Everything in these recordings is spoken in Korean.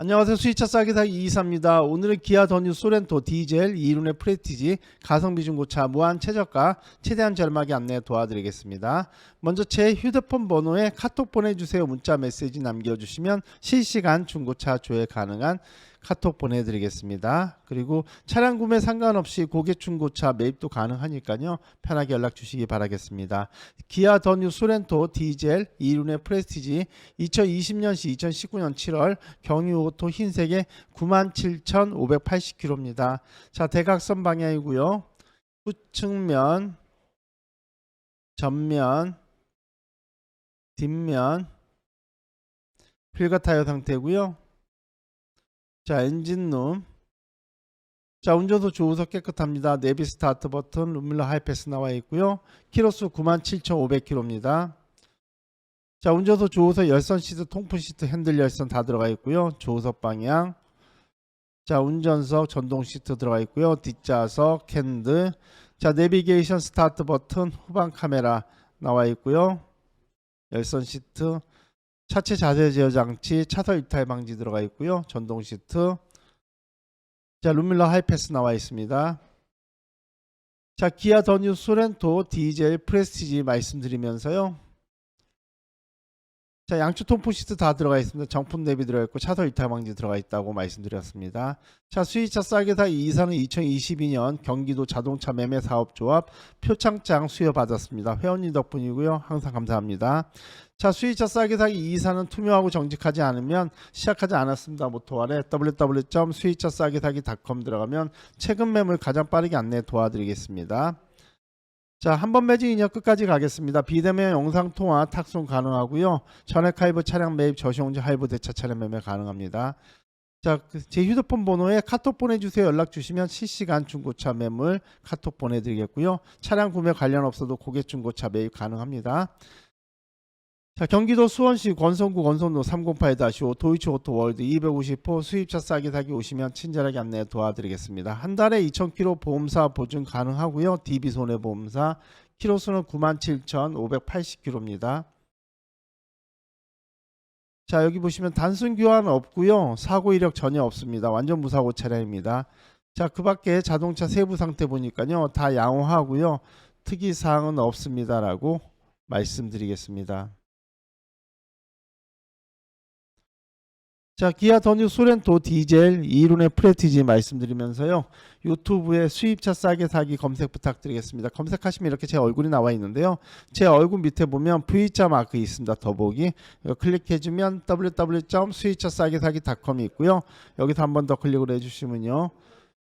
안녕하세요. 수의차 싸게 사기 이이사입니다. 오늘은 기아 더뉴 소렌토 디젤 이륜의 프레티지 가성비 중고차 무한 최저가 최대한 저렴하게 안내 도와드리겠습니다. 먼저 제 휴대폰 번호에 카톡 보내주세요. 문자 메시지 남겨주시면 실시간 중고차 조회 가능한 카톡 보내드리겠습니다. 그리고 차량 구매 상관없이 고객 중고차 매입도 가능하니까요. 편하게 연락 주시기 바라겠습니다. 기아 더뉴 소렌토 디젤 이륜의 프레스티지 2020년시 2019년 7월 경유 오토 흰색의 97,580km입니다. 자 대각선 방향이고요. 후측면, 전면, 뒷면 필가 타이어 상태고요. 자 엔진룸 자 운전석 조우석 깨끗합니다. 내비 스타트 버튼 룸밀러 하이패스 나와 있고요. 키로수 97,500km입니다. 자 운전석 조우석 열선 시트 통풍 시트 핸들 열선 다 들어가 있고요. 조우석 방향 자 운전석 전동 시트 들어가 있고요. 뒷좌석 핸들 자 내비게이션 스타트 버튼 후방 카메라 나와 있고요. 열선 시트 차체 자세 제어 장치, 차선 이탈 방지 들어가 있고요. 전동 시트. 자, 룸밀러 하이패스 나와 있습니다. 자, 기아 더뉴 소렌토 디젤 프레스티지 말씀드리면서요. 자, 양쪽 통풍 시트 다 들어가 있습니다. 정품 대비 들어가 있고 차선 이탈 방지 들어가 있다고 말씀드렸습니다. 자, 수의차 싸게 사 이사는 2022년 경기도 자동차 매매 사업조합 표창장 수여 받았습니다. 회원님 덕분이고요. 항상 감사합니다. 자 수의차 싸게 사기 이사는 투명하고 정직하지 않으면 시작하지 않았습니다. 모토 아래 www.수의차 싸게 사기.com 들어가면 최근 매물 가장 빠르게 안내 도와드리겠습니다. 자, 한 번 매진 이력 끝까지 가겠습니다. 비대면 영상 통화 탁송 가능하고요. 전액 할부 차량 매입 저시용지 할부 대차 차량 매매 가능합니다. 자, 그제 휴대폰 번호에 카톡 보내주세요. 연락 주시면 실시간 중고차 매물 카톡 보내드리겠고요. 차량 구매 관련 없어도 고객 중고차 매입 가능합니다. 자, 경기도 수원시 권성구 권선로 308-5 도이치 오토 월드 250호 수입차 싸게 사기 오시면 친절하게 안내 도와드리겠습니다. 한 달에 2,000km 보험사 보증 가능하고요. DB 손해보험사 키로수는 97,580km입니다. 자, 여기 보시면 단순 교환 없고요. 사고 이력 전혀 없습니다. 완전 무사고 차량입니다. 자, 그 밖에 자동차 세부 상태 보니까요. 다 양호하고요. 특이 사항은 없습니다라고 말씀드리겠습니다. 자, 기아 더뉴 소렌토 디젤 이륜의 프레티지 말씀드리면서요. 유튜브에 수입차 싸게 사기 검색 부탁드리겠습니다. 검색하시면 이렇게 제 얼굴이 나와 있는데요. 제 얼굴 밑에 보면 V자 마크 있습니다. 더보기. 이거 클릭해 주면 www.수입차 싸게 사기.com이 있고요. 여기서 한 번 더 클릭을 해 주시면요.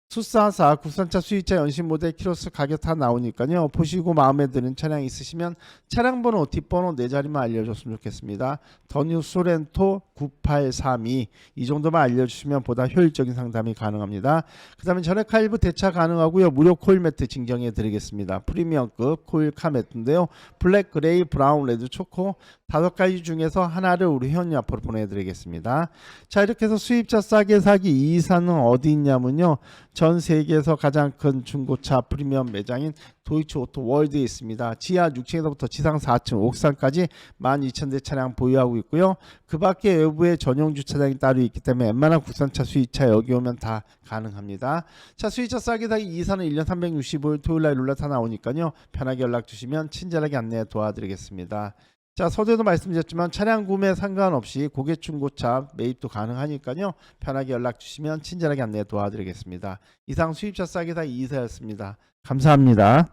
수사사 국산차 수입차 연식 모델 키로수 가격 다 나오니까요. 보시고 마음에 드는 차량 있으시면 차량 번호 뒷번호 네 자리만 알려줬으면 좋겠습니다. 더뉴 소렌토 9832 이 정도만 알려주시면 보다 효율적인 상담이 가능합니다. 그 다음에 전액 할부 대차 가능하고요. 무료 코일 매트 증정해 드리겠습니다. 프리미엄급 코일 카 매트인데요. 블랙, 그레이, 브라운, 레드, 초코 다섯 가지 중에서 하나를 우리 회원님 앞으로 보내드리겠습니다. 자 이렇게 해서 수입차 싸게 사기 이 이사는 어디 있냐면요. 전 세계에서 가장 큰 중고차 프리미엄 매장인 도이치 오토 월드에 있습니다. 지하 6층에서부터 지상 4층, 옥상까지 12,000대 차량 보유하고 있고요. 그 밖에 외부에 전용 주차장이 따로 있기 때문에 웬만한 국산차 수입차 여기 오면 다 가능합니다. 자, 수입차 싸게 사기 이사는 1년 365일 토요일 날 룰라타 나오니까요. 편하게 연락 주시면 친절하게 안내 도와드리겠습니다. 자, 서두에도 말씀드렸지만 차량 구매 상관없이 고객 중고차 매입도 가능하니까요. 편하게 연락 주시면 친절하게 안내 도와드리겠습니다. 이상 수입차 싸게 사기 이사였습니다. 감사합니다.